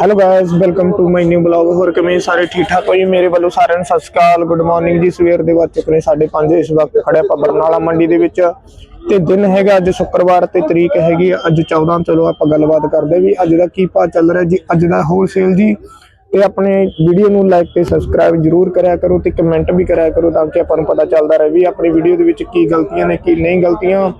Hello guys welcome to my new blog ਹੋਰ ਕਿਵੇਂ ਸਾਰੇ ਠੀਕ ਠਾਕ ਹੋ ਜੀ? ਮੇਰੇ ਵੱਲੋਂ ਸਾਰਿਆਂ ਨੂੰ ਸਤਿ ਸ਼੍ਰੀ ਅਕਾਲ। ਗੁੱਡ ਮਾਰਨਿੰਗ ਜੀ। ਸਵੇਰ ਦੇ ਵੱਜ ਚੁੱਕੇ ਨੇ 5:30 ਇਸ ਵਕਤ ਖੜਿਆ ਆਪਾਂ ਬਰਨਾਲਾ ਮੰਡੀ ਦੇ ਵਿੱਚ। ਤੇ ਦਿਨ ਹੈਗਾ ਅੱਜ ਸ਼ੁੱਕਰਵਾਰ ਤੇ ਤਰੀਕ ਹੈਗੀ ਅੱਜ 14 ਚਲੋ ਆਪਾਂ ਗੱਲਬਾਤ ਕਰਦੇ ਵੀ ਅੱਜ ਦਾ ਕੀ ਭਾਅ ਚੱਲ ਰਿਹਾ ਜੀ। ਅੱਜ ਦਾ ਹੋਲਸੇਲ ਜੀ। ਤੇ ਆਪਣੇ ਵੀਡੀਓ ਨੂੰ ਲਾਈਕ ਤੇ ਸਬਸਕ੍ਰਾਈਬ ਜਰੂਰ ਕਰਿਆ ਕਰੋ ਤੇ ਕਮੈਂਟ ਵੀ ਕਰਿਆ ਕਰੋ ਤਾਂ ਕਿ ਆਪਾਂ ਨੂੰ ਪਤਾ ਚੱਲਦਾ ਰਹੇ ਵੀ ਆਪਣੀ ਵੀਡੀਓ ਦੇ ਵਿੱਚ ਕੀ ਗਲਤੀਆਂ ਨੇ, ਕੀ ਨਹੀਂ ਗਲਤੀਆਂ।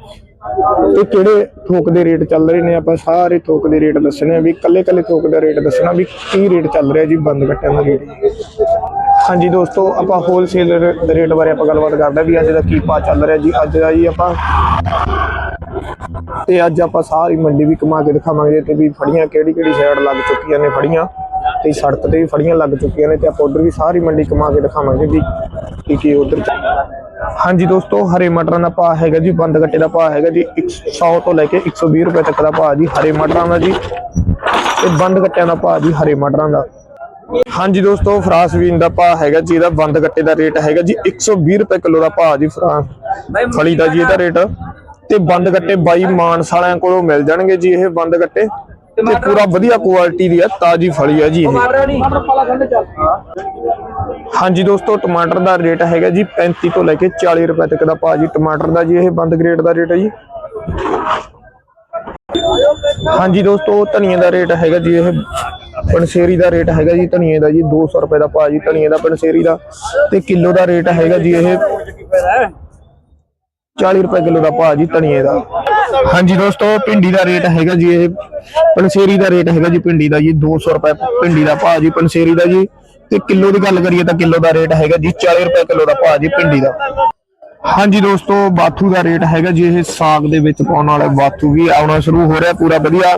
ਤੇ ਕਿਹੜੇ ਥੋਕ ਦੇ ਰੇਟ ਚੱਲ ਰਹੇ ਨੇ? ਆਪਾਂ ਸਾਰੇ ਥੋਕ ਦੇ ਰੇਟ ਦੱਸਣੇ ਆ ਵੀ ਕੱਲੇ ਕੱਲੇ ਥੋਕ ਦਾ ਰੇਟ ਦੱਸਣਾ ਵੀ ਕੀ ਰੇਟ ਚੱਲ ਰਿਹਾ ਜੀ ਬੰਦ ਕੱਟਿਆਂ ਦਾ ਰੇਟ? ਹਾਂਜੀ ਦੋਸਤੋ, ਆਪਾਂ ਹੋਲਸੇਲ ਰੇਟ ਬਾਰੇ ਆਪਾਂ ਗੱਲਬਾਤ ਕਰਦੇ ਆ ਵੀ ਅੱਜ ਦਾ ਕੀ ਭਾਅ ਚੱਲ ਰਿਹਾ ਜੀ। ਅੱਜ ਦਾ ਜੀ ਆਪਾਂ ਤੇ ਅੱਜ ਆਪਾਂ ਸਾਰੀ ਮੰਡੀ ਵੀ ਕਮਾ ਕੇ ਦਿਖਾਵਾਂਗੇ ਤੇ ਵੀ ਫੜੀਆਂ ਕਿਹੜੀ ਕਿਹੜੀ ਸਾਈਡ ਲੱਗ ਚੁੱਕੀਆਂ ਨੇ ਫੜੀਆਂ ਤੇ ਸੜਕ ਤੇ ਵੀ ਫੜੀਆਂ ਲੱਗ ਚੁੱਕੀਆਂ ਨੇ ਤੇ ਆਪਾਂ ਉਧਰ ਵੀ ਸਾਰੀ ਮੰਡੀ ਕਮਾ ਕੇ ਦਿਖਾਵਾਂਗੇ ਵੀ ਕੀ ਕੀ ਉਧਰ ਹਾਂਜੀ ਦੋਸਤੋ ਹਰੇ ਮਟਰਾਂ ਦਾ ਭਾਅ ਹੈਗਾ ਜੀ ਬੰਦ ਗੱਟੇ ਦਾ ਭਾਅ ਹੈਗਾ ਜੀ 100 ਤੋਂ ਲੈ ਕੇ 120 ਰੁਪਏ ਤੱਕ ਦਾ ਭਾਅ ਜੀ ਹਰੇ ਮਟਰਾਂ ਦਾ ਜੀ ਤੇ ਬੰਦ ਗੱਟਿਆਂ ਦਾ ਭਾਅ ਜੀ ਹਰੇ ਮਟਰਾਂ ਦਾ। ਹਾਂਜੀ ਦੋਸਤੋ ਫਰਾਂਸਬੀਨ ਦਾ ਭਾਅ ਹੈਗਾ ਜੀ ਇਹਦਾ ਬੰਦ ਗੱਟੇ ਦਾ ਰੇਟ ਹੈਗਾ ਜੀ 120 ਰੁਪਏ ਕਿਲੋ ਦਾ ਭਾਅ ਜੀ ਫਰਾਂਸ। ਫਲੀ ਦਾ ਜੀ ਇਹਦਾ ਰੇਟ। ਤੇ ਬੰਦ ਗੱਟੇ ਬਾਈ ਮਾਨਸ ਵਾਲਿਆਂ ਕੋਲੋਂ ਮਿਲ ਜਾਣਗੇ ਜੀ ਇਹ ਬੰਦ ਗੱਟੇ। ਤੇ ਪੂਰਾ ਵਧੀਆ ਕੁਆਲਿਟੀ ਦੀ ਹੈ ਤਾਜੀ ਫਲੀ ਹੈ ਜੀ ਇਹ। ਹਾਂਜੀ ਦੋਸਤੋ ਟਮਾਟਰ ਦਾ ਰੇਟ ਹੈਗਾ ਜੀ 35 ਤੋਂ ਲੈ ਕੇ 40 ਰੁਪਏ ਤੱਕ ਦਾ ਭਾਅ ਜੀ। ਟਮਾਟਰ ਦਾ ਜੀ ਇਹ ਬੰਦ ਗ੍ਰੇਡ ਦਾ ਰੇਟ ਹੈ ਜੀ। ਹਾਂਜੀ ਦੋਸਤੋ ਧਨੀਏ ਦਾ ਰੇਟ ਹੈਗਾ ਜੀ ਇਹ ਪਨਸੇਰੀ ਦਾ ਰੇਟ ਹੈਗਾ ਜੀ ਧਨੀਏ ਦਾ ਜੀ 200 ਰੁਪਏ ਦਾ ਭਾਅ ਜੀ ਧਨੀਏ ਦਾ ਪਨਸੇਰੀ ਦਾ। ਤੇ ਕਿਲੋ ਦਾ ਰੇਟ ਹੈਗਾ ਜੀ ਇਹ 40 ਰੁਪਏ ਕਿਲੋ ਦਾ ਭਾਅ ਜੀ ਧਨੀਏ ਦਾ। ਹਾਂਜੀ ਦੋਸਤੋ, ਭਿੰਡੀ ਦਾ ਰੇਟ ਹੈਗਾ ਜੀ ਇਹ ਪਨਸੇਰੀ ਦਾ ਰੇਟ ਹੈਗਾ ਜੀ ਭਿੰਡੀ ਦਾ ਜੀ 200 ਰੁਪਏ ਭਿੰਡੀ ਦਾ ਭਾਅ ਜੀ ਪਨਸੇਰੀ ਦਾ ਜੀ। ਤੇ ਕਿਲੋ ਦੀ ਗੱਲ ਕਰੀਏ ਤਾਂ ਕਿਲੋ ਦਾ ਰੇਟ ਹੈਗਾ ਜੀ 40 ਰੁਪਏ ਕਿਲੋ ਦਾ ਭਾਅ ਜੀ, ਭਿੰਡੀ ਦਾ। ਹਾਂਜੀ ਦੋਸਤੋ, ਬਾਥੂ ਦਾ ਰੇਟ ਹੈਗਾ ਜੀ, ਇਹ ਸਾਗ ਦੇ ਵਿੱਚ ਪਾਉਣ ਵਾਲਾ ਬਾਥੂ ਵੀ ਆਉਣਾ ਸ਼ੁਰੂ ਹੋ ਰਿਹਾ, ਪੂਰਾ ਵਧੀਆ।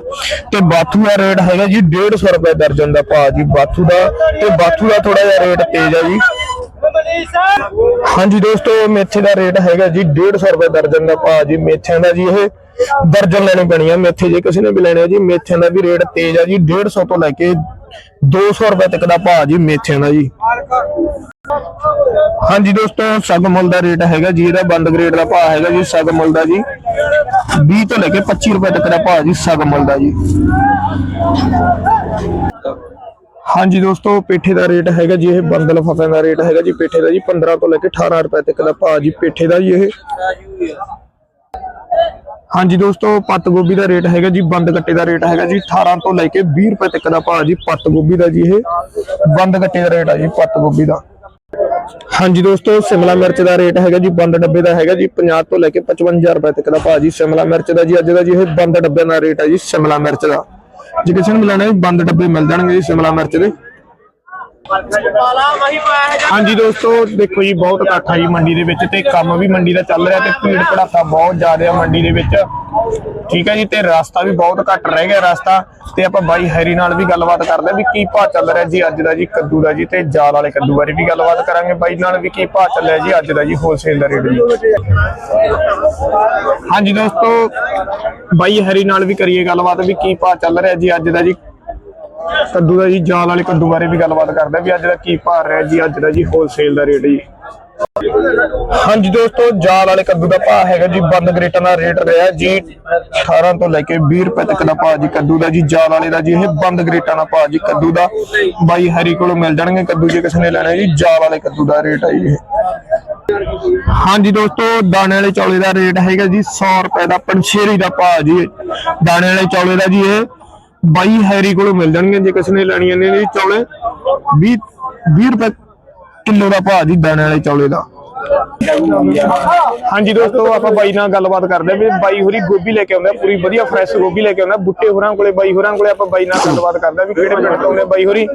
ਤੇ ਬਾਥੂ ਦਾ ਰੇਟ ਹੈਗਾ ਜੀ 150 ਰੁਪਏ ਦਰਜਨ ਦਾ ਭਾਅ ਜੀ, ਬਾਥੂ ਦਾ। ਤੇ ਬਾਥੂ ਦਾ ਥੋੜਾ ਜਿਹਾ ਰੇਟ ਤੇਜ਼ ਹੈ ਜੀ। ਹਾਂਜੀ ਦੋਸਤੋ, ਮੇਥੇ ਦਾ ਰੇਟ ਹੈਗਾ ਜੀ 150 ਰੁਪਏ ਦਰਜਨ ਦਾ ਭਾਅ ਜੀ, ਮੇਥਿਆਂ ਦਾ ਜੀ ਇਹ। ਦਰਜਨ ਲੈਣੀ ਪੈਣੀ ਆ, ਮੇਥੇ ਜੇ ਕਿਸੇ ਨੇ ਵੀ ਲੈਣੇ ਆ ਜੀ, ਮੇਥਿਆਂ ਦਾ ਵੀ ਰੇਟ ਤੇਜ਼ ਆ ਜੀ 150 ਤੋਂ ਲੈ ਕੇ 200 ਰੁਪਏ ਤੱਕ ਦਾ ਭਾਅ ਜੀ ਮੇਥਿਆਂ ਦਾ ਜੀ। ਹਾਂਜੀ ਦੋਸਤੋ ਸਗਮੁੱਲ ਦਾ ਰੇਟ ਹੈਗਾ ਜੀ, ਇਹਦਾ ਬੰਦ ਗ੍ਰੇਡ ਦਾ ਭਾਅ ਹੈਗਾ ਜੀ ਸਗਮੁੱਲ ਦਾ ਜੀ। 20 ਤੋਂ ਲੈ ਕੇ 25 ਰੁਪਏ ਤੱਕ ਦਾ ਭਾਅ ਜੀ ਸਗਮੁੱਲ ਦਾ ਜੀ। ਹਾਂਜੀ ਦੋਸਤੋ, ਪੇਠੇ ਦਾ ਰੇਟ ਹੈਗਾ ਜੀ, ਇਹ ਬੰਦ ਲਫਾਫਿਆਂ ਦਾ ਰੇਟ ਹੈਗਾ ਜੀ, ਪੇਠੇ ਦਾ ਜੀ 15 ਤੋਂ ਲੈ ਕੇ 18 ਰੁਪਏ ਤੱਕ ਦਾ ਭਾਅ ਜੀ, ਪੇਠੇ ਦਾ ਜੀ ਇਹ। ਹਾਂਜੀ ਦੋਸਤੋ, ਪੱਤ ਗੋਭੀ ਦਾ ਰੇਟ ਹੈਗਾ ਜੀ, ਬੰਦ ਗੱਟੇ ਦਾ ਰੇਟ ਹੈਗਾ ਜੀ 18 ਤੋਂ ਲੈ ਕੇ 20 ਰੁਪਏ ਤੱਕ ਦਾ ਭਾਅ ਜੀ, ਪੱਤ ਗੋਭੀ ਦਾ ਜੀ ਇਹ। ਬੰਦ ਗੱਟੇ ਦਾ ਰੇਟ ਹੈ ਜੀ, ਪੱਤ ਗੋਭੀ ਦਾ। ਹਾਂਜੀ ਦੋਸਤੋ, ਸ਼ਿਮਲਾ ਮਿਰਚ ਦਾ ਰੇਟ ਹੈਗਾ ਜੀ, ਬੰਦ ਡੱਬੇ ਦਾ ਹੈਗਾ ਜੀ 50 ਤੋਂ ਲੈ ਕੇ 55 ਰੁਪਏ ਤੱਕ ਦਾ ਭਾਅ ਜੀ, ਸ਼ਿਮਲਾ ਮਿਰਚ ਦਾ ਜੀ, ਅੱਜ ਦਾ ਜੀ ਇਹ ਬੰਦ ਡੱਬੇ ਦਾ ਰੇਟ ਆ ਜੀ, ਸ਼ਿਮਲਾ ਮਿਰਚ ਦਾ। ਜੇ ਕਿਸੇ ਨੂੰ ਲੈਣਾ ਹੈ, ਬੰਦ ਡੱਬੇ ਮਿਲ ਜਾਣਗੇ ਜੀ, ਸ਼ਿਮਲਾ ਮਿਰਚ ਦੇ। ਹਾਂਜੀ ਦੋਸਤੋ, ਦੇਖੋ ਜੀ, ਬਹੁਤ ਇਕੱਠ ਆ ਜੀ ਮੰਡੀ ਦੇ ਵਿੱਚ ਤੇ ਕੰਮ ਵੀ ਮੰਡੀ ਦਾ ਚੱਲ ਰਿਹਾ ਤੇ ਭੀੜ ਭੜਾਕਾ ਬਹੁਤ ਜ਼ਿਆਦਾ ਆ ਮੰਡੀ ਦੇ ਵਿੱਚ। ਠੀਕ ਹੈ ਜੀ, ਤੇ ਰਸਤਾ ਵੀ ਬਹੁਤ ਘੱਟ ਰਹਿ ਗਿਆ ਰਸਤਾ। ਤੇ ਆਪਾਂ ਬਾਈ ਹੈਰੀ ਨਾਲ ਵੀ ਗੱਲਬਾਤ ਕਰਦੇ ਵੀ ਕੀ ਭਾਅ ਚੱਲ ਰਿਹਾ ਜੀ ਅੱਜ ਦਾ ਜੀ, ਕੱਦੂ ਦਾ ਜੀ, ਤੇ ਜਾਲ ਵਾਲੇ ਕੱਦੂ ਬਾਰੇ ਵੀ ਗੱਲਬਾਤ ਕਰਾਂਗੇ। ਬਾਈ ਨਾਲ ਵੀ ਕੀ ਭਾਅ ਚੱਲਿਆ ਜੀ ਅੱਜ ਦਾ ਜੀ ਹੋਲਸੇਲ ਦਾ ਰੇਟ ਜੀ। ਹਾਂਜੀ ਦੋਸਤੋ, ਬਾਈ ਹੈਰੀ ਨਾਲ ਵੀ ਕਰੀਏ ਗੱਲਬਾਤ ਵੀ ਕੀ ਭਾਅ ਚੱਲ ਰਿਹਾ ਜੀ ਅੱਜ ਦਾ ਜੀ ਕੱਦੂ ਦਾ ਜੀ, ਜਾਲ ਵਾਲੇ ਕੱਦੂ ਬਾਰੇ ਵੀ ਗੱਲਬਾਤ ਕਰਦੇ ਵੀ ਅੱਜ ਦਾ ਕੀ ਭਾਅ ਰਿਹਾ ਜੀ, ਅੱਜ ਦਾ ਜੀ ਹੋਲਸੇਲ ਦਾ ਰੇਟ ਜੀ। ਹਾਂਜੀ ਦੋਸਤੋ, ਜਾਲ ਵਾਲੇ ਕੱਦੂ ਦਾ ਭਾਅ ਹੈਗਾ ਜੀ, ਬੰਦ ਗ੍ਰੇਟਾਂ ਦਾ ਰੇਟ ਰਿਹਾ ਜੀ 18 ਤੋਂ ਲੈ ਕੇ 20 ਰੁਪਏ ਤੱਕ ਦਾ ਭਾਅ ਜੀ ਕੱਦੂ ਦਾ ਜੀ, ਜਾਲ ਵਾਲੇ ਦਾ ਜੀ, ਇਹ ਬੰਦ ਗ੍ਰੇਟਾਂ ਦਾ ਭਾਅ ਜੀ ਕੱਦੂ ਦਾ। ਬਾਈ ਹਰੀ ਕੋਲੋਂ ਮਿਲ ਜਾਣਗੇ ਕੱਦੂ, ਜੇ ਕਿਸੇ ਨੇ ਲੈਣਾ ਜੀ, ਜਾਲ ਵਾਲੇ ਕੱਦੂ ਦਾ ਰੇਟ ਹੈ ਜੀ ਹਾਂਜੀ ਦੋਸਤੋ, ਦਾਣੇ ਵਾਲੇ ਚੌਲੇ ਦਾ ਰੇਟ ਹੈਗਾ ਜੀ 100 ਰੁਪਏ ਦਾ ਪੰਛੇਰੀ ਦਾ ਭਾਅ ਜੀ ਦਾਣੇ ਵਾਲੇ ਚੌਲੇ ਦਾ ਜੀ ਇਹ ਬਾਈ ਹੈਰੀ ਕੋਲੋਂ ਮਿਲ ਜਾਣਗੇ ਜੇ ਕਿਸੇ ਨੇ ਲੈਣੀਆਂ ਨੇ ਜੀ ਚੌਲੇ। 20 20 ਰੁਪਏ ਕਿਲੋ ਦਾ ਭਾਅ ਜੀ ਦਾਣੇ ਵਾਲੇ ਚੌਲੇ ਦਾ। ਹਾਂਜੀ ਦੋਸਤੋ ਆਪਾਂ ਬਾਈ ਨਾਲ ਗੱਲਬਾਤ ਕਰਦੇ ਆ ਵੀ ਬਾਈ ਹੋਰੀ ਗੋਭੀ ਲੈ ਕੇ ਆਉਂਦਾ ਪੂਰੀ ਵਧੀਆ ਫਰੈਸ਼ ਗੋਭੀ ਲੈ ਕੇ ਆਉਂਦਾ ਬੁੱਟੇ ਹੋਰਾਂ ਕੋਲੇ ਬਾਈ ਹੋਰਾਂ ਕੋਲੇ ਆਪਾਂ ਬਾਈ ਨਾਲ ਗੱਲਬਾਤ ਕਰਦੇ ਆ ਵੀ ਕਿਹੜੇ ਪਿੰਡ ਤੋਂ ਆਉਂਦੇ ਬਾਈ ਹੋਰੀ।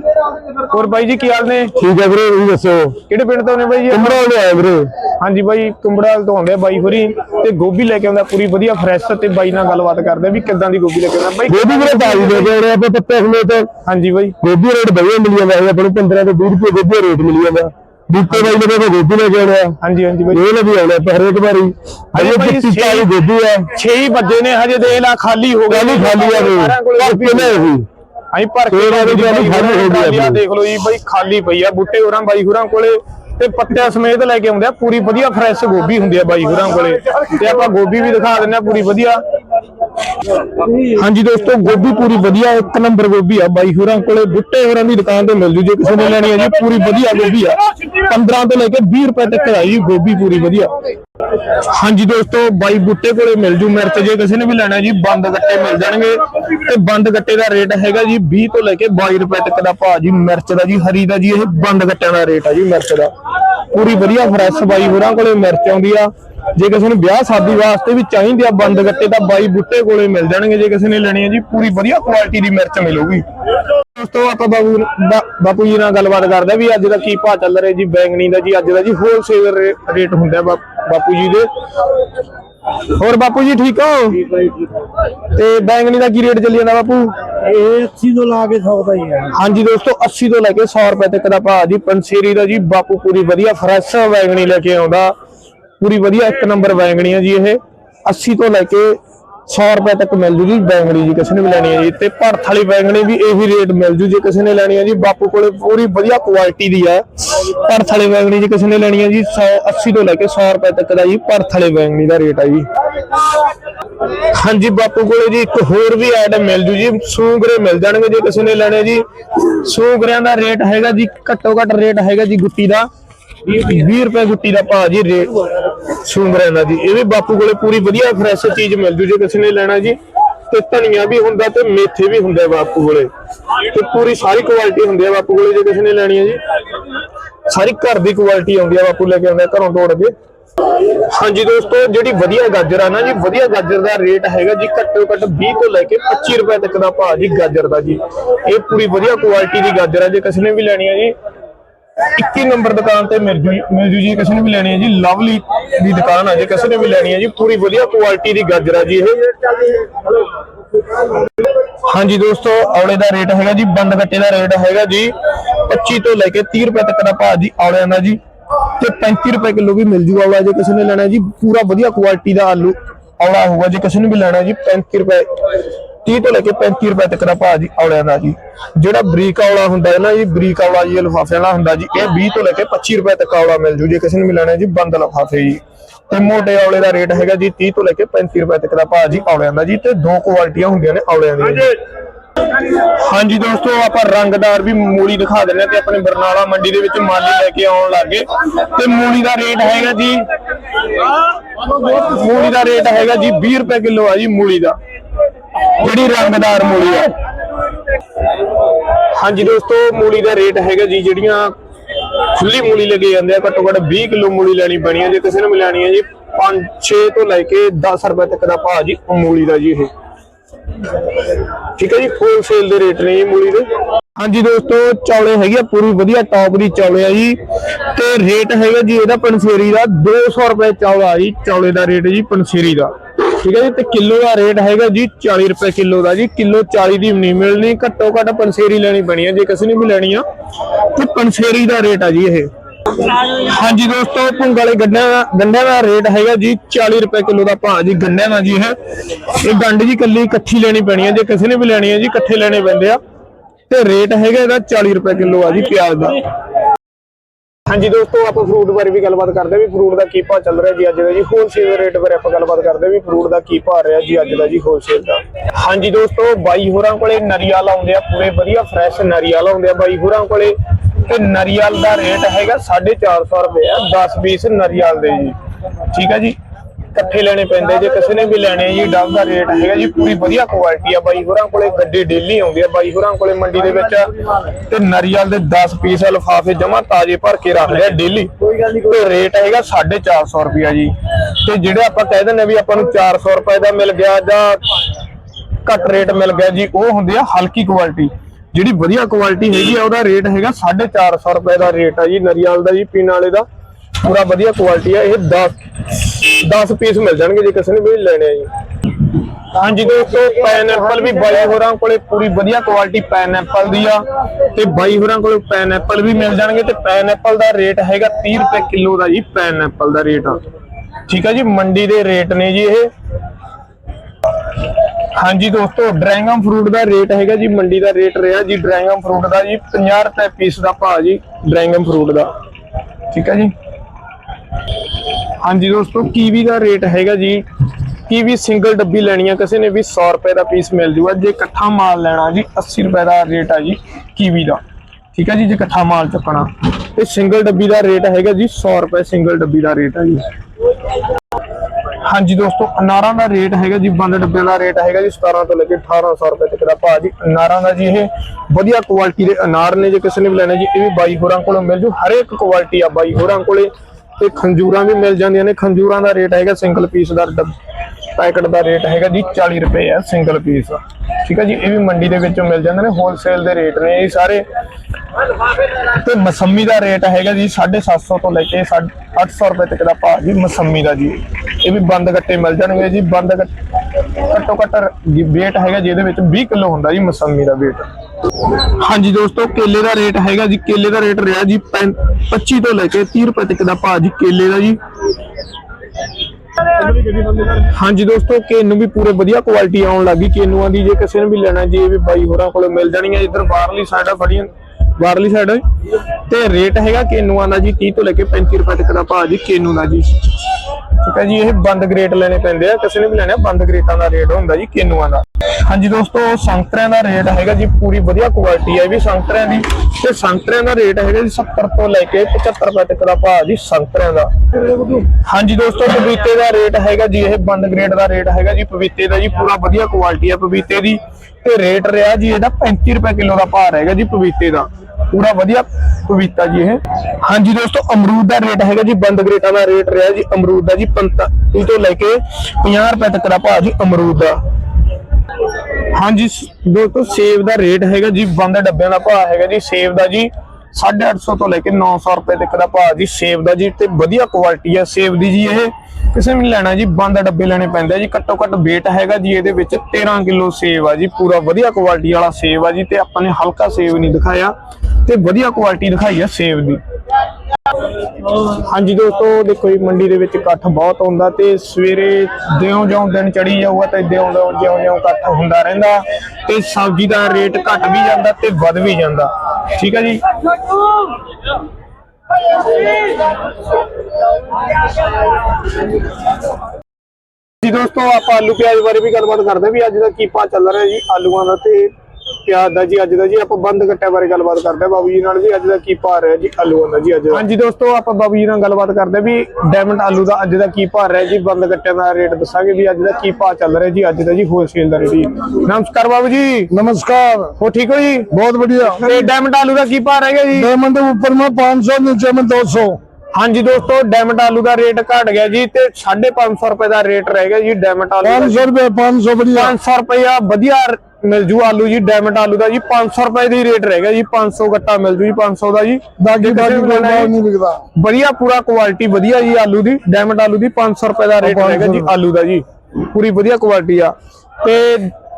ਹੋਰ ਬਾਈ ਜੀ ਕੀ ਹਾਲ ਨੇ? ਠੀਕ ਹੈ ਵੀਰੇ ਤੁਸੀਂ ਦੱਸੋ? ਕਿਹੜੇ ਪਿੰਡ ਤੋਂ ਆਉਂਦੇ ਬਾਈ ਜੀ? ਕੁੰਬੜਾ ਵਾਲੇ ਆਏ ਵੀਰੇ। ਹਾਂਜੀ ਬਾਈ ਕੁੰਬੜਾਲ ਤੋਂ ਆਉਂਦੇ ਬਾਈ ਹੋਰੀ ਤੇ ਗੋਭੀ ਲੈ ਕੇ ਆਉਂਦਾ ਪੂਰੀ ਵਧੀਆ ਫਰੈਸ਼ ਤੇ ਬਾਈ ਨਾਲ ਗੱਲਬਾਤ ਕਰਦੇ ਆ ਵੀ ਕਿੱਦਾਂ ਦੀ ਗੋਭੀ ਲੈ ਕੇ ਆਉਂਦਾ ਬਾਈ ਗੋਭੀ ਵੀਰੇ ਤਾਜ਼ੀ ਦੇ ਕੇ ਆਉਣੇ ਆਪਾਂ ਪੱਤੇ ਸਮੇਤ ਹਾਂਜੀ ਬਾਈ। ਗੋਭੀ ਰੇਟ ਵਧੀਆ ਮਿਲ ਜਾਂਦਾ ਹੈ ਆਪਾਂ ਨੂੰ 15 ਤੋਂ 20 ਰੁਪਏ ਗੋਭੀ ਰੇਟ ਮਿਲ ਜਾਂਦਾ। ਬੂਟੇ ਬਾਈ ਨੇ ਤਾਂ ਗੋਭੀ ਲੈ ਕੇ ਆਉਣੇ ਹਾਂਜੀ ਹਾਂਜੀ ਬਾਈ। ਇਹ ਲੈ ਵੀ ਆਉਣੇ ਆਪਾਂ ਹਰੇਕ ਵਾਰੀ। ਹਜੇ ਬਾਈ ਚਿੱਟੀ ਛੇ- ਚਾਈ ਗੋਭੀ ਆ। 6 ਹੀ ਵੱਜੇ ਨੇ ਹਜੇ ਦੇ ਲਾ ਖਾਲੀ ਹੋ ਗਿਆ ਗੱਲ ਖਾਲੀ ਆ ਵੀ ਸਾਰਿਆਂ ਕੋਲੇ ਕਾਪੀ ਲੈ ਵੀ ਅਸੀਂ ਭਰ ਕੇ ਗਈ। ਦੇਖ ਲਓ ਜੀ ਬਾਈ ਖਾਲੀ ਪਈ ਆ। ਬੁੱਟੇ ਹੋਰਾਂ ਬਾਈ ਹੋਰਾਂ ਕੋਲੇ ਤੇ ਪੱਤਿਆਂ ਸਮੇਤ ਲੈ ਕੇ ਆਉਂਦੇ ਆ। ਪੂਰੀ ਵਧੀਆ ਫਰੈਸ਼ ਗੋਭੀ ਹੁੰਦੀ ਆ ਬਾਈ ਹੋਰਾਂ ਕੋਲੇ। ਤੇ ਆਪਾਂ ਗੋਭੀ ਵੀ ਦਿਖਾ ਦਿੰਦੇ ਆ ਪੂਰੀ ਵਧੀਆ। ਹਾਂਜੀ ਦੋਸਤੋ, ਗੋਭੀ ਪੂਰੀ ਵਧੀਆ, ਇੱਕ ਨੰਬਰ ਗੋਭੀ ਆ ਬਾਈ ਹੋਰਾਂ ਕੋਲੇ। ਬੁੱਟੇ ਹੋਰਾਂ ਦੀ ਦੁਕਾਨ ਤੇ ਮਿਲ ਜੂ, ਜੇ ਕਿਸੇ ਨੇ ਲੈਣੀ ਹੈ ਜੀ, ਪੂਰੀ ਵਧੀਆ ਗੋਭੀ ਆ। 15 ਤੋਂ ਲੈ ਕੇ 20 ਰੁਪਏ ਤੱਕ ਆ ਜੀ ਗੋਭੀ ਪੂਰੀ ਵਧੀਆ। ਹਾਂਜੀ ਦੋਸਤੋ, ਬਾਈ ਬੁੱਟੇ ਕੋਲੇ ਮਿਲ ਜੂ ਮਿਰਚ, ਜੇ ਕਿਸੇ ਨੇ ਵੀ ਲੈਣਾ ਜੀ, ਬੰਦ ਗੱਟੇ ਮਿਲ ਜਾਣਗੇ। ਤੇ ਬੰਦ ਗੱਟੇ ਦਾ ਰੇਟ ਹੈਗਾ ਜੀ 20 ਤੋਂ ਲੈ ਕੇ 22 ਰੁਪਏ ਤੱਕ ਦਾ ਭਾਅ ਜੀ, ਮਿਰਚ ਦਾ ਜੀ, ਹਰੀ ਦਾ ਜੀ, ਇਹ ਬੰਦ ਗੱਟਿਆਂ ਦਾ ਰੇਟ ਆ ਜੀ ਮਿਰਚ ਦਾ। ਪੂਰੀ ਵਧੀਆ ਫਰੈਸ਼ ਬਾਈ ਹੋਰਾਂ ਕੋਲੇ ਮਿਰਚ ਆਉਂਦੀ ਆ। ਜੇ ਕਿਸੇ ਨੂੰ ਵਿਆਹ ਸ਼ਾਦੀ ਵਾਸਤੇ ਵੀ ਚਾਹੀਦੀ ਆ ਬੰਦ ਗੱਟੇ ਤਾਂ ਬਾਈ ਬੁੱਟੇ ਕੋਲੇ ਮਿਲ ਜਾਣਗੇ। ਜੇ ਕਿਸੇ ਨੇ ਲੈਣੀ ਹੈ ਜੀ, ਪੂਰੀ ਵਧੀਆ ਕੁਆਲਿਟੀ ਦੀ ਮਿਰਚ ਮਿਲੂਗੀ। ਦੋਸਤੋ, ਆਪਾਂ ਬਾਬੂ ਬਾਪੂ ਜੀ ਨਾਲ ਗੱਲਬਾਤ ਕਰਦੇ ਵੀ ਅੱਜ ਦਾ ਕੀ ਭਾਅ ਚੱਲ ਰਿਹਾ ਜੀ, ਬੈਂਗਣੀ ਦਾ ਜੀ, ਅੱਜ ਦਾ ਜੀ ਹੋਲਸੇਲ ਰੇਟ ਹੁੰਦਾ ਬਾਪੂ ਜੀ ਦੇ। ਹੋਰ ਬਾਪੂ ਜੀ ਠੀਕ ਹੋ? ਤੇ ਬੈਂਗਣੀ ਦਾ ਕੀ ਰੇਟ ਚੱਲੀ ਜਾਂਦਾ ਬਾਪੂ? ਇਹ 80 ਤੋਂ ਲਾ ਕੇ 100 ਦਾ ਹੀ ਹੈ ਹਾਂਜੀ ਦੋਸਤੋ 80 ਤੋਂ ਲੈ ਕੇ 100 ਰੁਪਏ ਤੱਕ ਦਾ ਭਾਅ ਜੀ ਪੰਸੇਰੀ ਦਾ ਜੀ ਬਾਪੂ ਪੂਰੀ ਵਧੀਆ ਫਰੈਸ਼ ਵੈਗਣੀ ਲੈ ਕੇ ਆਉਂਦਾ। ਪੂਰੀ ਵਧੀਆ ਇੱਕ ਨੰਬਰ ਵੈਗਣੀ ਆ ਜੀ ਇਹ। 80 ਤੋਂ ਲੈ ਕੇ 100 ਰੁਪਏ ਤੱਕ ਮਿਲ ਜੂ ਬੈਂਗਣੀ ਜੀ ਕਿਸੇ ਨੇ ਵੀ ਲੈਣੀ ਹੈ ਜੀ। ਤੇ ਭਰਥ ਵਾਲੀ ਬੈਂਗਣੀ ਵੀ ਇਹੀ ਰੇਟ ਮਿਲ ਜੂ ਜੇ ਕਿਸੇ ਨੇ ਲੈਣੀ ਹੈ ਜੀ। ਬਾਪੂ ਕੋਲੇ ਪੂਰੀ ਵਧੀਆ ਕੁਆਲਿਟੀ ਦੀ ਹੈ। ਭਰਥ ਵਾਲੀ ਬੈਂਗਣੀ ਜੀ ਕਿਸੇ ਨੇ ਲੈਣੀ ਹੈ ਜੀ 100 80 ਤੋਂ ਲੈ ਕੇ 100 ਰੁਪਏ ਤੱਕ ਦਾ ਜੀ ਭਰਥ ਵਾਲੀ ਬੈਂਗਣੀ ਦਾ ਰੇਟ ਹੈ ਜੀ। ਹਾਂਜੀ, ਬਾਪੂ ਕੋਲੇ ਜੀ ਇੱਕ ਹੋਰ ਵੀ ਆਈਟਮ ਮਿਲ ਜੂ ਜੀ। ਸੂਗਰੇ ਮਿਲ ਜਾਣਗੇ ਜੇ ਕਿਸੇ ਨੇ ਲੈਣੇ ਜੀ। ਸੂਗਰਿਆਂ ਦਾ ਰੇਟ ਹੈਗਾ ਜੀ, ਘੱਟੋ ਘੱਟ ਰੇਟ ਹੈਗਾ ਜੀ ਗੁੱਟੀ ਦਾ। 20 ਰੁਪਏ ਗੁੱਟੀ ਦਾ ਭਾਅ ਜੀ, ਰੇਟ ਸੂਗਰਿਆਂ ਦਾ ਜੀ। ਇਹ ਵੀ ਬਾਪੂ ਕੋਲੇ ਪੂਰੀ ਵਧੀਆ ਫਰੈਸ਼ ਚੀਜ਼ ਮਿਲ ਜੂ, ਜੇ ਕਿਸੇ ਨੇ ਲੈਣਾ ਜੀ। ਤੇ ਧਨੀਆ ਵੀ ਹੁੰਦਾ ਤੇ ਮੇਥੇ ਵੀ ਹੁੰਦੇ ਬਾਪੂ ਕੋਲੇ। ਤੇ ਪੂਰੀ ਸਾਰੀ ਕੁਆਲਿਟੀ ਹੁੰਦੀ ਆ ਬਾਪੂ ਕੋਲੇ, ਜੇ ਕਿਸੇ ਨੇ ਲੈਣੀ ਹੈ ਜੀ। ਸਾਰੀ ਘਰ ਦੀ ਕੁਆਲਿਟੀ ਆਉਂਦੀ ਆ ਬਾਪੂ ਲੈ ਕੇ ਆਉਂਦੇ, ਘਰੋਂ ਤੋੜ ਕੇ। ਹਾਂਜੀ ਦੋਸਤੋ, ਜਿਹੜੀ ਵਧੀਆ ਗਾਜਰ ਆ ਨਾ ਜੀ, ਵਧੀਆ ਗਾਜਰ ਦਾ ਰੇਟ ਹੈਗਾ ਜੀ ਘੱਟੋ ਘੱਟ 20 ਤੋਂ ਲੈ ਕੇ 25 ਰੁਪਏ ਤੱਕ ਦਾ ਭਾਅ ਜੀ ਗਾਜਰ ਦਾ ਜੀ। ਇਹ ਪੂਰੀ ਵਧੀਆ ਕੁਆਲਿਟੀ ਦੀ ਗਾਜਰ ਆ, ਜੇ ਕਿਸੇ ਨੇ ਵੀ ਲੈਣੀ ਆ ਜੀ। 21 ਨੰਬਰ ਦੁਕਾਨ ਤੇ ਮਿਲ ਜੀ ਕਿਸੇ ਨੇ ਵੀ ਲੈਣੀ ਹੈ ਜੀ, ਲਵਲੀ ਦੀ ਦੁਕਾਨ ਆ ਜੇ, ਕਿਸੇ ਨੇ ਵੀ ਲੈਣੀ ਹੈ ਜੀ, ਪੂਰੀ ਵਧੀਆ ਕੁਆਲਿਟੀ ਦੀ ਗਾਜਰ ਆ ਜੀ ਇਹ। ਹਾਂਜੀ ਦੋਸਤੋ, ਔਲੇ ਦਾ ਰੇਟ ਹੈਗਾ ਜੀ, ਬੰਦ ਕੱਟੇ ਦਾ ਰੇਟ ਹੈਗਾ ਜੀ 25 ਤੋਂ ਲੈ ਕੇ 30 ਰੁਪਏ ਤੱਕ ਦਾ ਭਾਅ ਜੀ ਔਲਿਆਂ ਦਾ ਜੀ, ਤੇ 35 ਰੁਪਏ ਕਿਲੋ ਵੀ ਮਿਲ ਜੂ ਔਲਾ, ਜੇ ਕਿਸੇ ਨੇ ਲੈਣਾ ਜੀ, ਪੂਰਾ ਵਧੀਆ ਕੁਆਲਿਟੀ ਦਾ ਆਲੂ ਔਲਾ ਹੋਊਗਾ, ਜੇ ਕਿਸੇ ਨੇ ਵੀ ਲੈਣਾ ਜੀ 35 ਰੁਪਏ 30 ਤੋਂ ਲੈ ਕੇ 35 ਰੁਪਏ ਤੱਕ ਦਾ ਭਾਅ ਜੀ ਔਲਿਆਂ ਦਾ ਜੀ। ਜਿਹੜਾ ਬਰੀਕ ਔਲਾ ਹੁੰਦਾ ਹੈ ਨਾ ਜੀ, ਬਰੀਕ ਔਲਾ ਜੀ, ਲਿਫਾਫੇ ਵਾਲਾ ਹੁੰਦਾ ਜੀ, ਇਹ 20 ਤੋਂ ਲੈ ਕੇ 25 ਰੁਪਏ ਤੱਕ ਔਲਾ ਮਿਲ ਜੂ, ਜੇ ਕਿਸੇ ਨੇ ਵੀ ਜੀ ਬੰਦ ਲਿਫਾਫੇ ਜੀ। ਤੇ ਮੋਟੇ ਔਲੇ ਦਾ ਰੇਟ ਹੈਗਾ ਜੀ 30 ਤੋਂ ਲੈ ਕੇ 35 ਰੁਪਏ ਤੱਕ ਦਾ ਭਾਅ ਜੀ ਔਲਿਆਂ ਦਾ ਜੀ, ਤੇ ਦੋ ਕੁਆਲਿਟੀਆਂ ਹੁੰਦੀਆਂ ਨੇ ਔਲਿਆਂ ਦੀਆਂ ਹਾਂਜੀ ਦੋਸਤੋ, ਆਪਾਂ ਰੰਗਦਾਰ ਵੀ ਮੂਲੀ ਦਿਖਾ ਦਿੰਦੇ ਆ ਤੇ ਆਪਣੇ ਬਰਨਾਲਾ ਮੰਡੀ ਦੇ ਵਿੱਚ ਮਾਲੀ ਲੈ ਕੇ ਆਉਣ ਲੱਗੇ ਤੇ ਮੂਲੀ ਦਾ ਰੇਟ ਹੈਗਾ ਜੀ, ਮੂਲੀ ਦਾ ਰੇਟ ਹੈਗਾ ਜੀ 20 ਰੁਪਏ ਕਿਲੋ ਆ ਜੀ ਮੂਲੀ ਦਾ। ਜਿਹੜੀ ਰੰਗਦਾਰ ਮੂਲੀ ਆ ਹਾਂਜੀ ਦੋਸਤੋ ਮੂਲੀ ਦਾ ਰੇਟ ਹੈਗਾ ਜੀ ਜਿਹੜੀਆਂ ਖੁੱਲੀ ਮੂਲੀ ਲੱਗੇ ਜਾਂਦੇ ਆ ਘੱਟੋ ਘੱਟ 20 ਕਿਲੋ ਮੂਲੀ ਲੈਣੀ ਪੈਣੀ ਹੈ। ਜੇ ਕਿਸੇ ਨੇ ਵੀ ਲੈਣੀ ਹੈ ਜੀ 5 6 ਤੋਂ ਲੈ ਕੇ 10 ਰੁਪਏ ਤੱਕ ਦਾ ਭਾਅ ਜੀ ਮੂਲੀ ਦਾ ਜੀ ਇਹ। ਠੀਕ ਹੈ ਜੀ ਹੋਲਸੇਲ ਦੇ ਰੇਟ ਨੇ ਜੀ ਮੂਲੀ ਦੇ। ਹਾਂਜੀ ਦੋਸਤੋ ਚੌਲੇ ਹੈਗੇ ਆ ਪੂਰੀ ਵਧੀਆ ਟੌਪ ਦੀ ਚੌਲੇ ਆ ਜੀ। ਤੇ ਰੇਟ ਹੈਗਾ ਜੀ ਇਹਦਾ ਪਨਸੇਰੀ ਦਾ 200 ਰੁਪਏ ਚੌਲਾ ਜੀ ਚੌਲੇ ਦਾ ਰੇਟ ਜੀ ਪਨਸੇਰੀ ਦਾ। ਠੀਕ ਹੈ ਜੀ, ਤੇ ਕਿਲੋ ਦਾ ਰੇਟ ਹੈਗਾ ਜੀ 40 ਰੁਪਏ ਕਿਲੋ ਦਾ ਜੀ। ਕਿਲੋ 40 ਦੀ ਨਹੀਂ ਮਿਲਣੀ, ਘੱਟੋ ਘੱਟ ਪਨਸੇਰੀ ਲੈਣੀ ਪੈਣੀ ਹੈ, ਜੇ ਕਿਸੇ ਨੇ ਵੀ ਲੈਣੀ ਆ। ਤੇ ਪਨਸੇਰੀ ਦਾ ਰੇਟ ਆ ਜੀ ਇਹ। ਹਾਂਜੀ ਦੋਸਤੋ, ਭੁੰਗ ਵਾਲੇ ਗੰਡਿਆਂ ਦਾ ਗੰਡਿਆਂ ਦਾ ਰੇਟ ਹੈਗਾ ਜੀ 40 ਰੁਪਏ ਕਿਲੋ ਦਾ ਭਾਅ ਜੀ, ਗੰਡਿਆਂ ਦਾ ਜੀ ਹੈ ਇਹ ਗੰਡ ਜੀ ਕੱਲੀ ਇਕੱਠੀ ਲੈਣੀ ਪੈਣੀ ਹੈ, ਜੇ ਕਿਸੇ ਨੇ ਵੀ ਲੈਣੀ ਹੈ ਜੀ, ਇਕੱਠੇ ਲੈਣੇ ਪੈਂਦੇ ਆ। ਤੇ ਰੇਟ ਹੈਗਾ ਇਹਦਾ 40 ਰੁਪਏ ਕਿਲੋ ਆ ਜੀ ਪਿਆਜ਼ ਦਾ। ਹਾਂਜੀ ਦੋਸਤੋ, ਆਪਾਂ ਫਰੂਟ ਬਾਰੇ ਵੀ ਗੱਲਬਾਤ ਕਰਦੇ ਵੀ ਫਰੂਟ ਦਾ ਕੀ ਭਾਅ ਚੱਲ ਰਿਹਾ ਜੀ ਅੱਜ ਦਾ ਜੀ। ਹੋਲਸੇਲ ਰੇਟ ਬਾਰੇ ਆਪਾਂ ਗੱਲਬਾਤ ਕਰਦੇ ਵੀ ਫਰੂਟ ਦਾ ਕੀ ਭਾਅ ਰਿਹਾ ਜੀ ਅੱਜ ਦਾ ਜੀ ਹੋਲਸੇਲ ਦਾ। ਹਾਂਜੀ ਦੋਸਤੋ, ਬਾਈ ਹੋਰਾਂ ਕੋਲੇ ਨਰੀਅਲ ਆਉਂਦੇ ਆ, ਪੂਰੇ ਵਧੀਆ ਫਰੈਸ਼ ਨਰੀਅਲ ਆਉਂਦੇ ਆ ਬਾਈ ਹੋਰਾਂ ਕੋਲੇ। ਤੇ ਨਰੀਅਲ ਦਾ ਰੇਟ ਹੈਗਾ 450 ਰੁਪਏ ਆ 10 ਪੀਸ ਨਰੀਅਲ ਦੇ ਜੀ। ਠੀਕ ਹੈ ਜੀ? ਇਕੱਠੇ ਲੈਣੇ ਪੈਂਦੇ ਜੇ ਕਿਸੇ ਨੇ ਵੀ ਲੈਣੇ ਜੀ ਡੱਬ ਦਾ ਰੇਟ ਹੈਗਾ ਜੀ ਪੂਰੀ ਵਧੀਆ ਕੁਆਲਿਟੀ ਆ ਬਾਈ ਹੋਰਾਂ ਕੋਲੇ ਗੱਡੀ ਡੇਲੀ ਆਉਂਦੀ ਆ। ਬਾਈ ਹੋਰਾਂ ਕੋਲੇ ਮੰਡੀ ਦੇ ਵਿੱਚ ਤੇ ਨਰੀਅਲ ਦੇ 10 ਪੀਸ ਲਿਫਾਫੇ ਜਮਾ ਤਾਜ਼ੇ ਭਰ ਕੇ ਰੱਖਦੇ ਆ ਡੇਲੀ ਤੇ ਰੇਟ ਹੈਗਾ 450 ਰੁਪਿਆ ਜੀ। ਤੇ ਜਿਹੜੇ ਆਪਾਂ ਕਹਿ ਆ ਵੀ ਆਪਾਂ ਨੂੰ 400 ਰੁਪਏ ਦਾ ਮਿਲ ਗਿਆ ਜਾਂ ਘੱਟ ਰੇਟ ਮਿਲ ਗਿਆ ਜੀ ਉਹ ਹੁੰਦੇ ਆ ਹਲਕੀ ਕੁਆਲਿਟੀ ਜਿਹੜੀ ਵਧੀਆ ਕੁਆਲਿਟੀ ਹੈਗੀ ਆ ਉਹਦਾ ਰੇਟ ਹੈਗਾ 450 ਰੁਪਏ ਦਾ ਰੇਟ ਆ ਜੀ ਨਰੀਅਲ ਦਾ ਜੀ ਪੀਣ ਵਾਲੇ ਦਾ। ਪੂਰਾ ਵਧੀਆ ਕੁਆਲਿਟੀ ਆ ਇਹ 10 10 ਪੀਸ ਮਿਲ ਜਾਣਗੇ ਜੇ ਕਿਸੇ ਨੇ ਵੀ ਲੈਣੇ ਆ ਜੀ। ਹਾਂਜੀ ਦੋਸਤੋ ਪਾਈਨਐਪਲ ਵੀ ਬਾਈ ਹੋਰਾਂ ਕੋਲੇ ਪੂਰੀ ਵਧੀਆ ਕੁਆਲਿਟੀ ਪਾਈਨਐਪਲ ਦੀ ਆ ਤੇ ਬਾਈ ਹੋਰਾਂ ਕੋਲੇ ਪਾਈਨਐਪਲ ਵੀ ਮਿਲ ਜਾਣਗੇ ਤੇ ਪਾਈਨਐਪਲ ਦਾ ਰੇਟ ਹੈਗਾ 30 ਰੁਪਏ ਕਿਲੋ ਦਾ ਜੀ ਪਾਈਨਐਪਲ ਦਾ ਰੇਟ ਆ। ਠੀਕ ਆ ਜੀ ਮੰਡੀ ਦੇ ਰੇਟ ਨੇ ਜੀ ਇਹ। ਹਾਂਜੀ ਦੋਸਤੋ ਡਰੈਗਨ ਫਰੂਟ ਦਾ ਰੇਟ ਹੈਗਾ ਜੀ ਮੰਡੀ ਦਾ ਰੇਟ ਰਿਹਾ ਜੀ ਡਰੈਗਨ ਫਰੂਟ ਦਾ ਜੀ 50 ਰੁਪਏ ਪੀਸ ਦਾ ਭਾਅ ਜੀ ਡਰੈਗਨ ਫਰੂਟ ਦਾ। ਠੀਕ ਹੈ ਜੀ? ਹਾਂਜੀ ਦੋਸਤੋ, ਕੀਵੀ ਦਾ ਰੇਟ ਹੈਗਾ ਜੀ। ਕੀਵੀ ਸਿੰਗਲ ਡੱਬੀ ਲੈਣੀ ਆ, ਕਿਸੇ ਨੇ ਵੀ 100 ਰੁਪਏ ਦਾ ਪੀਸ ਮਿਲ ਜੂਗਾ। ਜੇ ਇਕੱਠਾ ਮਾਲ ਲੈਣਾ ਜੀ 80 ਰੁਪਏ ਦਾ ਰੇਟ ਆ ਜੀ ਕੀਵੀ ਦਾ। ਠੀਕ ਹੈ ਜੀ, ਜੇ ਇਕੱਠਾ ਮਾਲ ਚੱਕਣਾ। ਤੇ ਸਿੰਗਲ ਡੱਬੀ ਦਾ ਰੇਟ ਹੈਗਾ ਜੀ 100 ਰੁਪਏ ਸਿੰਗਲ ਡੱਬੀ ਦਾ ਰੇਟ ਆ ਜੀ। ਹਾਂਜੀ ਦੋਸਤੋ, ਅਨਾਰਾਂ ਦਾ ਰੇਟ ਹੈਗਾ ਜੀ, ਬੰਦ ਡੱਬਿਆਂ ਦਾ ਰੇਟ ਹੈਗਾ ਜੀ 17 ਤੋਂ ਲੈ ਕੇ 1800 ਰੁਪਏ ਤੱਕ ਦਾ ਭਾਅ ਜੀ। ਅਨਾਰਾਂ ਦਾ ਜੀ ਇਹ ਵਧੀਆ ਕੁਆਲਿਟੀ ਦੇ ਅਨਾਰ ਨੇ, ਜੇ ਕਿਸੇ ਨੇ ਵੀ ਲੈਣੇ ਜੀ, ਇਹ ਵੀ ਬਾਈ ਹੋਰਾਂ ਕੋਲੋਂ ਮਿਲ ਜੂ। ਹਰੇਕ ਕੁਆਲਿਟੀ ਆ ਬਾਈ ਹੋਰਾਂ ਕੋਲੇ। ਤੇ ਖੰਜੂਰਾਂ ਵੀ ਮਿਲ ਜਾਂਦੀਆਂ ਨੇ। ਖੰਜੂਰਾਂ ਦਾ ਰੇਟ ਹੈਗਾ ਸਿੰਗਲ ਪੀਸ ਦਾ ਡੱਬ ਪੈਕਟ ਦਾ ਰੇਟ ਹੈਗਾ ਜੀ 40 ਰੁਪਏ ਆ ਸਿੰਗਲ ਪੀਸ ਠੀਕ ਹੈ ਜੀ, ਇਹ ਵੀ ਮੰਡੀ ਦੇ ਵਿੱਚੋਂ ਮਿਲ ਜਾਂਦੇ ਨੇ ਹੋਲਸੇਲ ਦੇ ਰੇਟ ਨੇ ਇਹ ਸਾਰੇ। ਤੇ ਮਸੰਮੀ ਦਾ ਰੇਟ ਹੈਗਾ ਜੀ 750 ਤੋਂ ਲੈ ਕੇ 800 ਰੁਪਏ ਤੱਕ ਦਾ ਭਾਅ ਜੀ ਮਸੰਮੀ ਦਾ ਜੀ। ਇਹ ਵੀ ਬੰਦ ਗੱਟੇ ਮਿਲ ਜਾਣਗੇ ਜੀ, ਬੰਦ ਘੱਟੋ ਘੱਟ ਜੀ weight ਹੈਗਾ ਜਿਹਦੇ ਵਿੱਚ 20 ਕਿਲੋ ਹੁੰਦਾ ਜੀ ਮਸੰਮੀ ਦਾ weight ਹਾਂਜੀ ਦੋਸਤੋ, ਕੇਲੇ ਦਾ ਰੇਟ ਹੈਗਾ ਜੀ, ਕੇਲੇ ਦਾ ਰੇਟ ਰਿਹਾ ਜੀ ਪੈਂ- 25 ਤੋਂ ਲੈ ਕੇ 30 ਰੁਪਏ ਤੱਕ ਦਾ ਭਾਅ ਜੀ ਕੇਲੇ ਦਾ ਜੀ। ਹਾਂਜੀ ਦੋਸਤੋ ਕੇਨੂ ਵੀ ਪੂਰੇ ਵਧੀਆ ਕੁਆਲਿਟੀ ਆਉਣ ਲੱਗੀ ਕੇਨੂਆਂ ਦੀ ਜੇ ਕਿਸੇ ਨੇ ਵੀ ਲੈਣਾ, ਜੀ ਇਹ ਵੀ ਬਾਈ ਹੋਰਾਂ ਕੋਲੇ ਮਿਲ ਜਾਣੀਆਂ ਇੱਧਰ ਬਾਹਰਲੀ ਸਾਈਡ ਆ ਫੜੀਆਂ ਬਾਹਰਲੀ ਸਾਈਡ ਤੇ ਰੇਟ ਹੈਗਾ ਕੇਨੂਆਂ ਦਾ ਜੀ 30 ਤੋਂ ਲੈ ਕੇ 35 ਰੁਪਏ ਤੱਕ ਦਾ ਭਾਅ ਜੀ ਕੇਨੂ ਦਾ ਜੀ? ਠੀਕ ਹੈ ਜੀ, ਇਹ ਬੰਦ ਗ੍ਰੇਟ ਲੈਣੇ ਪੈਂਦੇ ਆ, ਕਿਸੇ ਨੇ ਵੀ ਲੈਣਾ ਬੰਦ ਗ੍ਰੇਟਾਂ ਦਾ ਰੇਟ ਹੁੰਦਾ ਜੀ, ਕੇਨੂਆਂ ਦਾ। ਹਾਂਜੀ ਦੋਸਤੋ ਸੰਤਰਿਆਂ ਦਾ ਰੇਟ ਹੈਗਾ ਜੀ, ਪੂਰੀ ਵਧੀਆ ਕੁਆਲਿਟੀ ਹੈ ਵੀ ਸੰਤਰਿਆਂ ਦੀ। ਤੇ ਸੰਤਰਿਆਂ ਦਾ ਰੇਟ ਹੈਗਾ ਜੀ 70 ਤੋਂ ਲੈ ਕੇ 75 ਰੁਪਏ ਤੱਕ ਦਾ ਭਾਅ ਜੀ ਸੰਤਰਿਆਂ ਦਾ। ਹਾਂਜੀ ਦੋਸਤੋ ਪਪੀਤੇ ਦਾ ਰੇਟ ਹੈਗਾ ਜੀ, ਇਹ ਬੰਦ ਗ੍ਰੇਡ ਦਾ ਰੇਟ ਹੈਗਾ ਜੀ ਪਪੀਤੇ ਦਾ ਜੀ, ਪੂਰਾ ਵਧੀਆ ਕੁਆਲਿਟੀ ਹੈ ਪਪੀਤੇ ਦੀ। ਤੇ ਰੇਟ ਰਿਹਾ ਜੀ ਇਹਦਾ 35 ਰੁਪਏ ਕਿਲੋ ਦਾ ਭਾਅ ਰਹੇਗਾ ਜੀ ਪਪੀਤੇ ਦਾ। ਪੂਰਾ ਵਧੀਆ ਪਪੀਤਾ ਜੀ ਇਹ। ਹਾਂਜੀ ਦੋਸਤੋ, ਅਮਰੂਦ ਦਾ ਰੇਟ ਹੈਗਾ ਜੀ, ਬੰਦ ਗ੍ਰੇਟਾਂ ਦਾ ਰੇਟ ਰਿਹਾ ਜੀ, ਅਮਰੂਦ ਦਾ ਜੀ 35 ਤੋਂ ਲੈ ਕੇ 50 ਰੁਪਏ ਤੱਕ ਦਾ ਭਾਅ ਜੀ ਅਮਰੂਦ ਦਾ। ਹਾਂਜੀ ਦੋਸਤੋ, ਸੇਬ ਦਾ ਰੇਟ ਹੈਗਾ ਜੀ, ਬੰਦ ਡੱਬਿਆਂ ਦਾ ਭਾਅ ਹੈਗਾ ਜੀ, ਸੇਬ ਦਾ ਜੀ 850 ਤੋਂ ਲੈ ਕੇ 900 ਰੁਪਏ ਤੱਕ ਦਾ ਭਾਅ ਜੀ, ਸੇਬ ਦਾ ਜੀ ਤੇ ਵਧੀਆ ਕੁਆਲਿਟੀ ਹੈ ਸੇਬ ਦੀ ਜੀ ਇਹ। ਕਿਸੇ ਨੇ ਲੈਣਾ ਜੀ, ਬੰਦ ਡੱਬੇ ਲੈਣੇ ਪੈਂਦੇ ਜੀ, ਘੱਟੋ ਘੱਟ weight ਹੈਗਾ ਜੀ ਇਹਦੇ ਵਿੱਚ 13 ਕਿਲੋ ਸੇਬ ਆ ਜੀ, ਪੂਰਾ ਵਧੀਆ ਕੁਆਲਿਟੀ ਵਾਲਾ ਸੇਬ ਆ ਜੀ ਤੇ ਆਪਾਂ ਨੇ ਹਲਕਾ ਸੇਬ ਨਹੀਂ ਦਿਖਾਇਆ। ਤੇ ਵਧੀਆ ਕੁਆਲਿਟੀ ਦਿਖਾਈ ਆ ਸੇਬ ਦੀ। ਹਾਂਜੀ ਦੋਸਤੋ, ਦੇਖੋ ਜੀ, ਮੰਡੀ ਦੇ ਵਿੱਚ ਇਕੱਠ ਬਹੁਤ ਹੁੰਦਾ ਤੇ ਸਵੇਰੇ ਜਿਉਂ-ਜਿਉਂ ਦਿਨ ਚੜੀ ਜਾਊਗਾ ਤੇ ਜਿਉਂ-ਜਿਉਂ ਜਿਉਂ-ਜਿਉਂ ਇਕੱਠ ਹੁੰਦਾ ਰਹਿੰਦਾ ਤੇ ਸਬਜ਼ੀ ਦਾ ਰੇਟ ਘਟ ਵੀ ਜਾਂਦਾ ਤੇ ਵੱਧ ਵੀ ਜਾਂਦਾ। ਠੀਕ ਹੈ ਜੀ? ਜੀ ਦੋਸਤੋ, ਆਪਾਂ ਆਲੂ ਪਿਆਜ਼ ਬਾਰੇ ਵੀ ਗੱਲਬਾਤ ਕਰਦੇ ਵੀ ਅੱਜ ਦਾ ਕੀ ਭਾਅ ਚੱਲ ਰਿਹਾ ਜੀ ਆਲੂਆਂ ਦਾ ਤੇ ਪਿਆਜ਼ ਦਾ ਜੀ ਅੱਜ ਦਾ ਜੀ ਆਪਾਂ ਬੰਦ ਗੱਟਿਆਂ ਬਾਰੇ ਗੱਲਬਾਤ ਕਰਦੇ ਹਾਂ ਬਾਬੂ ਜੀ ਨਾਲ ਵੀ ਅੱਜ ਦਾ ਕੀ ਭਾਅ ਰਿਹਾ ਜੀ ਆਲੂਆਂ ਦਾ ਜੀ ਅੱਜ ਦਾ ਹਾਂਜੀ ਦੋਸਤੋ ਆਪਾਂ ਬਾਬੂ ਜੀ ਨਾਲ ਗੱਲਬਾਤ ਕਰਦੇ ਹਾਂ ਵੀ ਡਾਇਮੰਡ ਆਲੂ ਦਾ ਅੱਜ ਦਾ ਕੀ ਭਾਅ ਰਿਹਾ ਜੀ ਬੰਦ ਗੱਟਿਆਂ ਦਾ ਰੇਟ ਦੱਸਾਂਗੇ ਵੀ ਅੱਜ ਦਾ ਕੀ ਭਾਅ ਚੱਲ ਰਿਹਾ ਜੀ ਅੱਜ ਦਾ ਜੀ ਹੋਲਸੇਲ ਦਾ ਰੇਟ ਜੀ ਨਮਸਕਾਰ ਬਾਬੂ ਜੀ नमस्कार ਹੋ ਠੀਕ ਹੋ ਜੀ बहुत बढ़िया ਤੇ ਡਾਇਮੰਡ ਆਲੂ ਦਾ ਕੀ ਭਾਅ ਰਹੇਗਾ ਜੀ डायमंड ऊपर में 500 नीचे में 200 ਹਾਂਜੀ ਦੋਸਤੋ ਡਾਇਮੰਡ ਆਲੂ ਦਾ ਰੇਟ ਘਟ ਗਿਆ ਜੀ ਤੇ 550 ਰੁਪਏ ਦਾ ਰੇਟ ਰਹੇਗਾ ਜੀ ਡਾਇਮੰਡ ਆਲੂ ਦਾ 500 रुपए 500 बढ़िया 500 ਰੁਪਇਆ ਵਧੀਆ ਰ- ਮਿਲ ਜੂ ਆਲੂ ਜੀ ਡਾਇਮੰਡ ਆਲੂ ਦਾ ਜੀ 500 ਰੁਪਏ ਦੀ ਰੇਟ ਰਹੇਗਾ ਜੀ 500 ਗੱਟਾ ਮਿਲ ਜੂ ਜੀ 500 ਦਾ ਜੀ। ਬਾਕੀ ਬਾਕੀ ਕੋਈ ਨਹੀਂ ਵਿਕਦਾ। ਵਧੀਆ ਪੂਰਾ ਕੁਆਲਿਟੀ ਵਧੀਆ ਜੀ ਆਲੂ ਦੀ ਡਾਇਮੰਡ ਆਲੂ ਦੀ 500 ਰੁਪਏ ਦਾ ਰੇਟ ਰਹੇਗਾ ਜੀ ਆਲੂ ਦਾ ਜੀ। ਪੂਰੀ ਵਧੀਆ ਕੁਆਲਿਟੀ ਆ। ਤੇ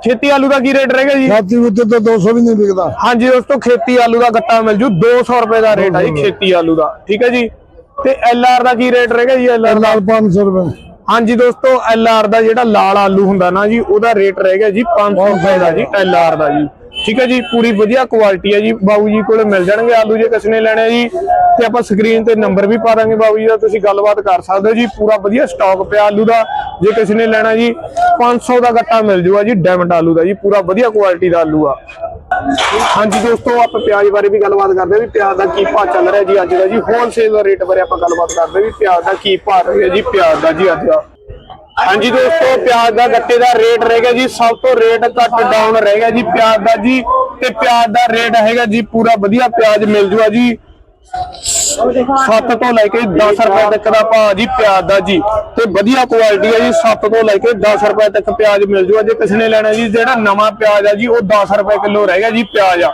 ਖੇਤੀ ਆਲੂ ਦਾ ਕੀ ਰੇਟ ਰਹੇਗਾ ਜੀ? ਖੇਤੀ ਉੱਤੇ ਤਾਂ 200 ਵੀ ਨਹੀਂ ਵਿਕਦਾ। ਹਾਂਜੀ ਦੋਸਤੋ ਖੇਤੀ ਆਲੂ ਦਾ ਗੱਟਾ ਮਿਲ ਜੂ 200 ਰੁਪਏ ਦਾ ਰੇਟ ਆ ਜੀ ਖੇਤੀ ਆਲੂ ਦਾ। ਠੀਕ ਹੈ ਜੀ? ਤੇ ਐਲਆਰ ਦਾ ਕੀ ਰੇਟ ਰਹੇਗਾ ਜੀ ਐਲਆਰ ਦਾ? 500 ਰੁਪਏ। ਹਾਂਜੀ ਦੋਸਤੋ ਐਲ ਆਰ ਦਾ ਜਿਹੜਾ ਲਾਲ ਆਲੂ ਹੁੰਦਾ ਨਾ ਜੀ, ਉਹਦਾ ਰੇਟ ਰਹੇਗਾ ਜੀ 500 ਰੁਪਏ ਦਾ ਜੀ ਐਲ ਆਰ ਦਾ ਜੀ। ਠੀਕ ਹੈ ਜੀ, ਪੂਰੀ ਵਧੀਆ ਕੁਆਲਿਟੀ ਹੈ ਜੀ। ਬਾਬੂ ਜੀ ਕੋਲ ਮਿਲ ਜਾਣਗੇ ਆਲੂ ਜੇ ਕਿਸੇ ਨੇ ਲੈਣੇ ਜੀ। ਤੇ ਆਪਾਂ ਸਕਰੀਨ ਤੇ ਨੰਬਰ ਵੀ ਪਾ ਦਾਂਗੇ ਬਾਬੂ ਜੀ ਦਾ, ਤੁਸੀਂ ਗੱਲਬਾਤ ਕਰ ਸਕਦੇ ਹੋ ਜੀ। ਪੂਰਾ ਵਧੀਆ ਸਟਾਕ ਪਿਆ ਆਲੂ ਦਾ, ਜੇ ਕਿਸੇ ਨੇ ਲੈਣਾ ਜੀ 500 ਦਾ ਗੱਟਾ ਮਿਲ ਜੂਗਾ ਜੀ ਡਾਇਮੰਡ ਆਲੂ ਦਾ ਜੀ। ਪੂਰਾ ਵਧੀਆ ਕੁਆਲਿਟੀ ਦਾ ਆਲੂ ਆ। ਹਾਂਜੀ ਦੋਸਤੋ, ਆਪਾਂ ਪਿਆਜ਼ ਬਾਰੇ ਵੀ ਗੱਲਬਾਤ ਕਰਦੇ ਹਾਂ ਵੀ ਪਿਆਜ਼ ਦਾ ਕੀ ਭਾਅ ਚੱਲ ਰਿਹਾ ਜੀ ਅੱਜ ਦਾ ਜੀ। ਹੋਲਸੇਲ ਦਾ ਰੇਟ ਬਾਰੇ ਆਪਾਂ ਗੱਲਬਾਤ ਕਰਦੇ ਵੀ ਪਿਆਜ਼ ਦਾ ਕੀ ਭਾਅ ਰਿਹਾ ਜੀ, ਪਿਆਜ਼ ਦਾ ਜੀ ਅੱਜ ਦਾ। ਹਾਂਜੀ ਦੋਸਤੋ, ਪਿਆਜ਼ ਦਾ ਗੱਟੇ ਦਾ ਰੇਟ ਰਹਿ ਗਿਆ ਜੀ, ਸਭ ਤੋਂ ਰੇਟ ਘੱਟ ਡਾਊਨ ਰਹਿ ਗਿਆ ਜੀ ਪਿਆਜ਼ ਦਾ ਜੀ। ਤੇ ਪਿਆਜ਼ ਦਾ ਰੇਟ ਹੈਗਾ ਜੀ, ਪੂਰਾ ਵਧੀਆ ਪਿਆਜ਼ ਮਿਲ ਜੂਗਾ ਜੀ। 7 ਤੋਂ ਲੈ ਕੇ 10 ਰੁਪਏ ਤੱਕ ਦਾ ਭਾਅ ਜੀ, ਪਿਆਜ਼ ਦਾ ਜੀ। ਤੇ ਵਧੀਆ ਕੁਆਲਿਟੀ ਹੈ ਜੀ 7 ਤੋਂ ਲੈ ਕੇ 10 ਰੁਪਏ ਤੱਕ ਪਿਆਜ਼ ਮਿਲ ਜੂਗਾ। ਜੇ ਕਿਸੇ ਨੇ ਲੈਣਾ ਜੀ, ਜਿਹੜਾ ਨਵਾਂ ਪਿਆਜ਼ ਆ ਜੀ, ਉਹ 10 ਰੁਪਏ ਕਿਲੋ ਰਹਿ ਗਿਆ ਜੀ, ਪਿਆਜ਼ ਆ।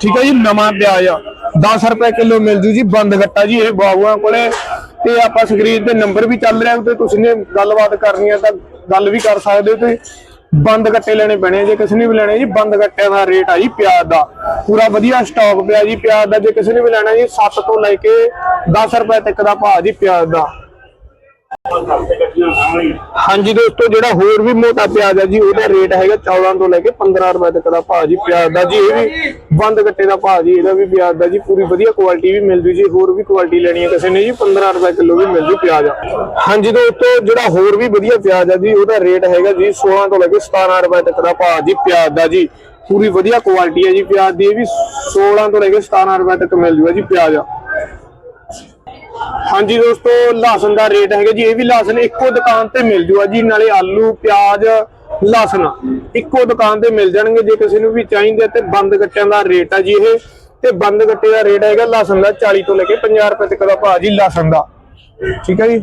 ਠੀਕ ਹੈ ਜੀ, ਨਵਾਂ ਪਿਆਜ਼ ਆ। 10 ਰੁਪਏ ਕਿਲੋ ਮਿਲ ਜੂ ਜੀ, ਬੰਦ ਗੱਟਾ ਜੀ, ਇਹ ਬਾਬੂਆਂ ਕੋਲੇ। ਤੇ ਆਪਾਂ ਸਕਰੀਨ ਤੇ ਨੰਬਰ ਵੀ ਚੱਲ ਰਿਹਾ ਤੇ ਤੁਸੀਂ ਨੇ ਗੱਲਬਾਤ ਕਰਨੀ ਹੈ ਤਾਂ ਗੱਲ ਵੀ ਕਰ ਸਕਦੇ ਹੋ ਤੇ ਬੰਦ ਗੱਟੇ ਲੈਣੇ ਪੈਣੇ ਜੇ ਕਿਸੇ ਨੇ ਵੀ ਲੈਣੇ ਜੀ, ਬੰਦ ਗੱਟਿਆਂ ਦਾ ਰੇਟ ਆ ਜੀ ਪਿਆਜ਼ ਦਾ। ਪੂਰਾ ਵਧੀਆ ਸਟਾਕ ਪਿਆ ਜੀ, ਪਿਆਜ਼ ਦਾ ਜੇ ਕਿਸੇ ਨੇ ਵੀ ਲੈਣਾ ਜੀ 7 ਤੋਂ ਲੈ ਕੇ 10 ਰੁਪਏ ਤੱਕ ਦਾ ਭਾਅ ਜੀ ਪਿਆਜ਼ ਦਾ। ਹਾਂਜੀ ਦੋਸਤੋ, ਜਿਹੜਾ ਹੋਰ ਵੀ ਮੋਟਾ ਪਿਆਜ਼ ਹੈ ਜੀ, ਉਹਦਾ ਰੇਟ ਹੈਗਾ 14 ਤੋਂ ਲੈ ਕੇ 15 ਰੁਪਏ ਤੱਕ ਦਾ ਭਾਅ ਜੀ, ਪਿਆਜ਼ ਦਾ ਜੀ। ਇਹ ਵੀ ਬੰਦ ਗੱਟੇ ਦਾ ਭਾਅ ਜੀ, ਇਹਦਾ ਵੀ ਪਿਆਜ਼ ਦਾ ਜੀ, ਪੂਰੀ ਵਧੀਆ ਕੁਆਲਿਟੀ ਵੀ ਮਿਲ ਜੀ ਹੋਰ ਵੀ ਕੁਆਲਿਟੀ ਲੈਣੀ ਹੈ ਕਿਸੇ ਨੇ ਜੀ 15 ਰੁਪਏ ਕਿਲੋ ਵੀ ਮਿਲ ਜੂ ਪਿਆਜ਼ ਹਾਂਜੀ ਦੋਸਤੋ, ਜਿਹੜਾ ਹੋਰ ਵੀ ਵਧੀਆ ਪਿਆਜ਼ ਹੈ ਜੀ, ਉਹਦਾ ਰੇਟ ਹੈਗਾ ਜੀ 16 ਤੋਂ ਲੈ ਕੇ 17 ਰੁਪਏ ਤੱਕ ਦਾ ਭਾਅ ਜੀ, ਪਿਆਜ਼ ਦਾ ਜੀ। ਪੂਰੀ ਵਧੀਆ ਕੁਆਲਿਟੀ ਹੈ ਜੀ, ਪਿਆਜ਼ ਦੀ ਇਹ ਵੀ 16 ਤੋਂ ਲੈ ਕੇ 17 ਰੁਪਏ ਤੱਕ ਮਿਲ ਜੂਗਾ ਜੀ, ਪਿਆਜ਼ ਹਾਂਜੀ ਦੋਸਤੋ, ਲਸਣ ਦਾ ਰੇਟ ਹੈਗਾ ਜੀ, ਇਹ ਵੀ ਲਸਣ ਇੱਕੋ ਦੁਕਾਨ ਤੇ ਮਿਲ ਜੂਗਾ ਜੀ, ਨਾਲੇ ਆਲੂ, ਪਿਆਜ਼, ਲਸਣ ਇੱਕੋ ਦੁਕਾਨ ਤੇ ਮਿਲ ਜਾਣਗੇ, ਜੇ ਕਿਸੇ ਨੂੰ ਵੀ ਚਾਹੀਦੇ ਤੇ ਬੰਦ ਗੱਟਿਆਂ ਦਾ ਰੇਟ ਆ ਜੀ ਇਹ। ਤੇ ਬੰਦ ਗੱਟੇ ਦਾ ਰੇਟ ਹੈਗਾ ਲਸਣ ਦਾ 40 ਤੋਂ ਲੈ ਕੇ 50 ਰੁਪਏ ਤੱਕ ਦਾ ਭਾਅ ਜੀ, ਲਸਣ ਦਾ। ਠੀਕ ਹੈ ਜੀ?